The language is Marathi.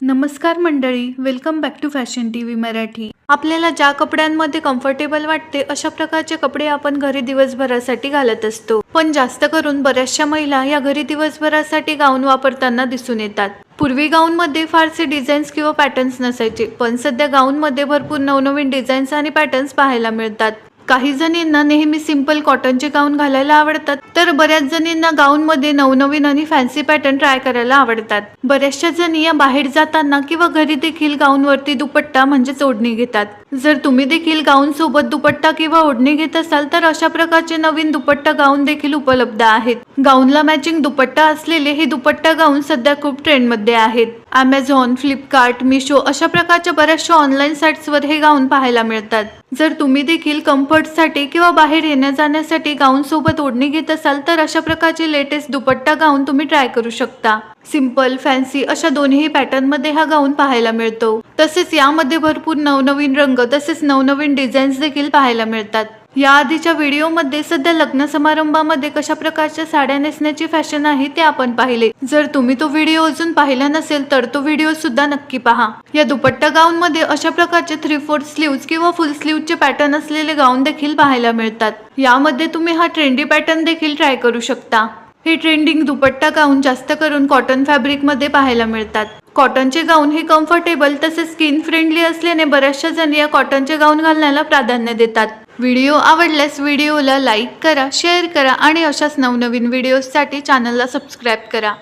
नमस्कार मंडळी welcome back to fashion T V Marathi. आपल्याला ज्या कपड्यांमध्ये कम्फर्टेबल वाटते अशा प्रकारचे कपडे आपण घरी दिवसभरासाठी घालत असतो. पण जास्त करून बऱ्याचशा महिला या घरी दिवसभरासाठी गाऊन वापरताना दिसून येतात. पूर्वी गाऊनमध्ये फारसे डिझाईन्स किंवा पॅटर्न्स नसायचे पण सध्या गाऊनमध्ये भरपूर नवनवीन डिझाईन्स आणि पॅटर्न्स पाहायला मिळतात. काही जणींना नेहमी सिंपल कॉटनचे गाऊन घालायला आवडतात तर बऱ्याच जणींना गाऊनमध्ये नवनवीन आणि फॅन्सी पॅटर्न ट्राय करायला आवडतात. बऱ्याचशा जणी या बाहेर जाताना किंवा घरी देखील गाऊनवरती दुपट्टा म्हणजेच ओढणी घेतात. जर तुम्ही देखील गाऊन सोबत दुपट्टा किंवा ओढणी घेत असाल तर अशा प्रकारचे नवीन दुपट्टा गाऊन देखील उपलब्ध आहेत. गाऊनला मॅचिंग दुपट्टा असलेले हे दुपट्टा गाऊन सध्या खूप ट्रेंडमध्ये आहेत. अमेझॉन फ्लिपकार्ट मिशो अशा प्रकारच्या बऱ्याचशा ऑनलाईन साईट्सवर हे गाऊन पाहायला मिळतात. जर तुम्ही देखील कम्फर्ट कम्फर्टसाठी किंवा बाहेर येण्या जाण्यासाठी गाऊन सोबत ओढणी घेत असाल तर अशा प्रकारचे लेटेस्ट दुपट्टा गाऊन तुम्ही ट्राय करू शकता. सिंपल फॅन्सी अशा दोन्ही पॅटर्नमध्ये हा गाऊन पाहायला मिळतो. तसेच यामध्ये भरपूर नवनवीन रंग तसेच नवनवीन डिझाईन्स देखील पाहायला मिळतात. या आधीच्या व्हिडिओमध्ये सध्या लग्न समारंभामध्ये कशा प्रकारच्या साड्या नेसण्याची फॅशन आहे ते आपण पाहिले. जर तुम्ही तो व्हिडिओ अजून पाहिला नसेल तर तो व्हिडिओ सुद्धा नक्की पहा. या दुपट्टा गाऊन मध्ये अशा प्रकारचे थ्री फोर्थ स्लीव्ज किंवा फुल स्लीव्हचे पॅटर्न असलेले गाऊन देखील पाहायला मिळतात. यामध्ये तुम्ही हा ट्रेंडी पॅटर्न देखील ट्राय करू शकता. हे ट्रेंडिंग दुपट्टा गाऊन जास्त करून कॉटन फॅब्रिकमध्ये पाहायला मिळतात. कॉटनचे गाऊन हे कम्फर्टेबल तसेच स्किन फ्रेंडली असल्याने बऱ्याचशा जणी या कॉटनचे गाऊन घालण्याला प्राधान्य देतात. व्हिडिओ आवडल्यास व्हिडिओला लाईक करा शेअर करा आणि अशाच नवनवीन व्हिडिओजसाठी चॅनलला सबस्क्राईब करा.